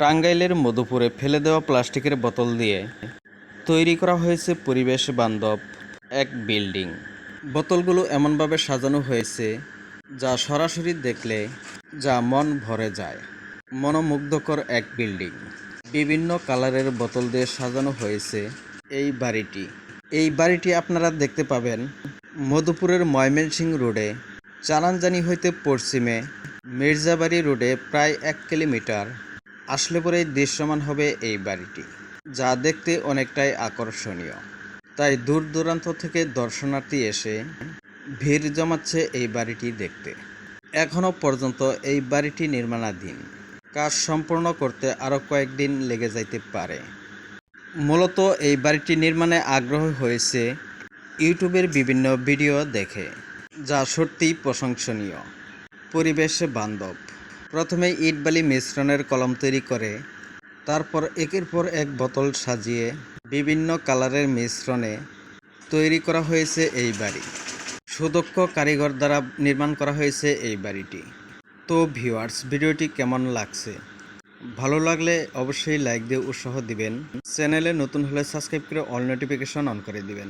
টাঙ্গাইলের মধুপুরে ফেলে দেওয়া প্লাস্টিকের বোতল দিয়ে তৈরি করা হয়েছে পরিবেশ বান্ধব এক বিল্ডিং। বোতলগুলো এমনভাবে সাজানো হয়েছে যা সরাসরি দেখলে যা মন ভরে যায়। মনোমুগ্ধকর এক বিল্ডিং। বিভিন্ন কালারের বোতল দিয়ে সাজানো হয়েছে এই বাড়িটি। এই বাড়িটি আপনারা দেখতে পাবেন মধুপুরের ময়মনসিং রোডে, চালানজানি হইতে পশ্চিমে মির্জাবাড়ি রোডে প্রায় এক কিলোমিটার। আসলে পরেই দৃশ্যমান হবে এই বাড়িটি, যা দেখতে অনেকটাই আকর্ষণীয়। তাই দূর দূরান্ত থেকে দর্শনার্থী এসে ভিড় জমাচ্ছে এই বাড়িটি দেখতে। এখনও পর্যন্ত এই বাড়িটি নির্মাণাধীন। কাজ সম্পূর্ণ করতে আরও কয়েকদিন লেগে যাইতে পারে। মূলত এই বাড়িটি নির্মাণে আগ্রহ হয়েছে ইউটিউবের বিভিন্ন ভিডিও দেখে, যা সত্যিই প্রশংসনীয়। পরিবেশ বান্ধব। প্রথমে ইটবালি মিশ্রণের কলম তৈরি করে, তারপর একের পর এক বোতল সাজিয়ে বিভিন্ন কালারের মিশ্রণে তৈরি করা হয়েছে এই বাড়ি। সুদক্ষ কারিগর দ্বারা নির্মাণ করা হয়েছে এই বাড়িটি। তো ভিউয়ার্স, ভিডিওটি কেমন লাগছে? ভালো লাগলে অবশ্যই লাইক দিয়ে উৎসাহ দিবেন। চ্যানেলে নতুন হলে সাবস্ক্রাইব করে অল নোটিফিকেশন অন করে দিবেন।